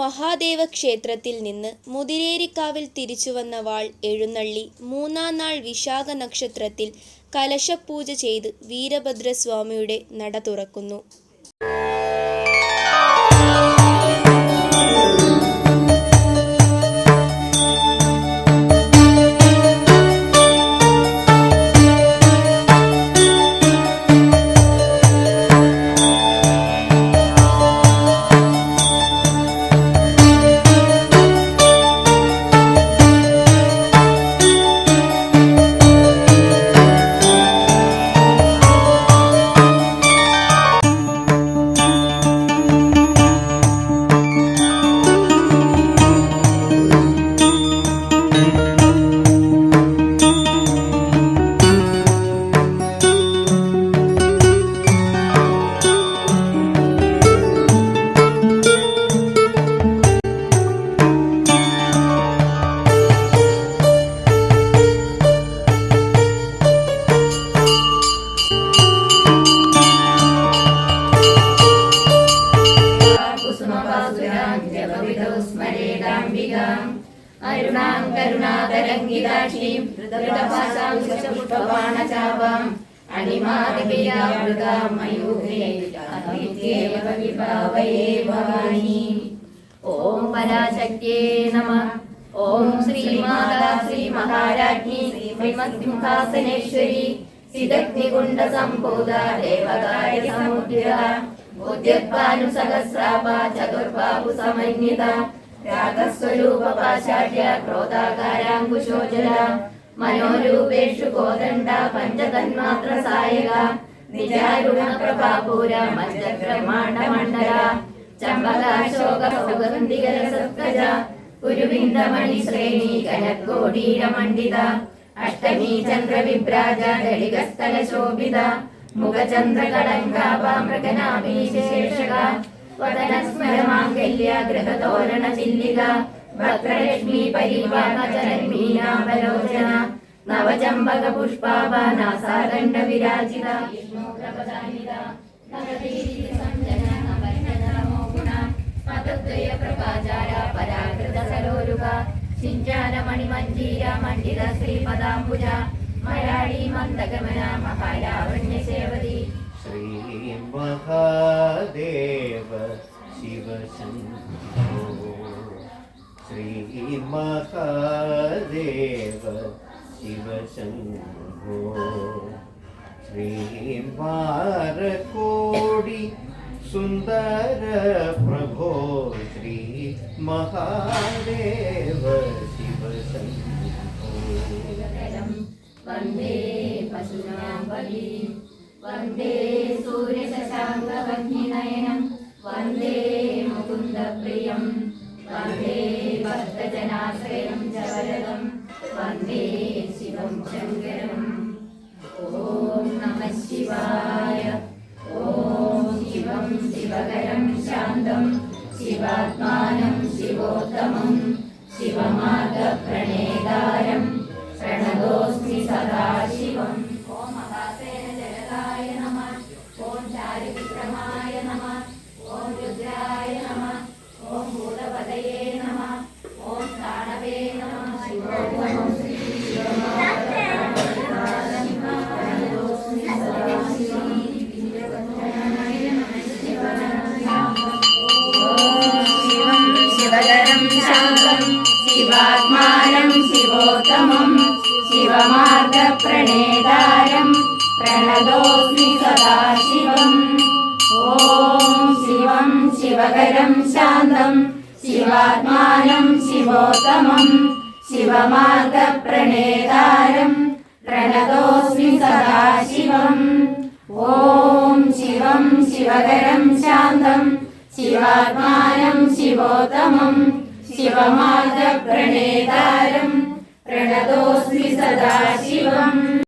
മഹാദേവ ക്ഷേത്രത്തിൽ നിന്ന് മുതിരേരിക്കാവിൽ തിരിച്ചുവന്ന വാൾ എഴുന്നള്ളി മൂന്നാം നാൾ വിശാഖ നക്ഷത്രത്തിൽ കലശപൂജ ചെയ്ത് വീരഭദ്രസ്വാമിയുടെ നട തുറക്കുന്നു. കവിതോ സ്മരേദാംബികാം അരുണാം കരുണാതരംഗിതാക്ഷിയും ഹൃദയപാശാം പുഷ്പബാണചാപാം ഓം പരാശക്തിയേ നമ. ഓം ശ്രീമാതാ ശ്രീ മഹാരാജ്ഞി ശ്രീമത്സിംഹാസനേശ്വരി സിദഗ്നികുണ്ട സംഭൂത ദേവകായ സമുദ്ര ബുദ്ധ്യത്വാനു സഹസ്രാപ ചതുർബാഹു സമന്വിത രാഗസ്വരൂപ പാശാഠ്യ ക്രോധാകാരാങ്കുശോചന മനോരൂപേഷു കോദണ്ഡ പഞ്ചതന്മാത്ര സായക നിജാരുണ പ്രഭാപൂര മഞ്ചക്രമാണ മണ്ഡല ചമ്പകാശോക സുഗന്ധികര സത്കജ ഗുരുവിന്ദമണി ശ്രേണി കനക്കോടീരമണ്ഡിത അഷ്ടമീ ചന്ദ്രവിഭ്രാജ ലളികസ്ഥല ശോഭിത മുഖചന്ദ്രകളങ്കാഭാമൃഗനാഭീശേഷക വദനസ്മരമാംഗല്യ ഗൃഹതോരണ ചില്ലിക ഭക്തലക്ഷ്മി പരിവാഹചരൺമീനാവലോചന നവചമ്പക പുഷ്പാഭ നാസാദണ്ഡ വിരാജിത വിഷ്ണു പ്രപദാനിത നവതീ സംജന ചിഞ്ചാനമണിമഞ്ജീര മണ്ഡിത ശ്രീപദാംബുജ മലയാളി മന്ദഗമന മഹാലാവണ്യസേവതി. ശ്രീ മഹാദേവ ശിവശംഭോ. ശ്രീ മഹാദേവ ശിവശംഭോ. ശ്രീ മാരകോടി സുന്ദര പ്രഭോ മഹാദേവ ശിവശങ്കരം വന്ദേ പശുരാംബലി വന്ദേ സൂര്യശാങ്കവഗ്നിനയനം വന്ദേ മുകുന്ദപ്രിയം വന്ദേ ഭക്തജനാശ്രയം ജവരതം വന്ദേ ശിവം ശങ്കരം. ഓം നമ ശിവായ ഓം ശിവം ശിവകരം ശാന്തം. शिवात्मानं शिवोत्तमं शिवमार्गप्रणेतारम् प्रणतोऽस्मि सदा शिवम् ॐ महासेन जगदाय नमः ॐ चारुविक्रमाय नमः ॐ रुद्राय नमः ॐ भूतपदये शिवात्मानम् शिवोत्तमम् शिवमार्गप्रणेतारं प्रणदोऽस्मि सदाशिवम् ॐ शिवं शिवकरं शान्दं शिवात्मानं शिवोत्तमं शिवमार्गप्रणेतारं प्रणदोऽस्मि सदाशिवम् ॐ शिवम् शिवकरम् शान्तम् शिवात्मानम् शिवोत्तमम् शिवमार्गप्रणेतारं प्रणतोऽस्मि सदा शिवम्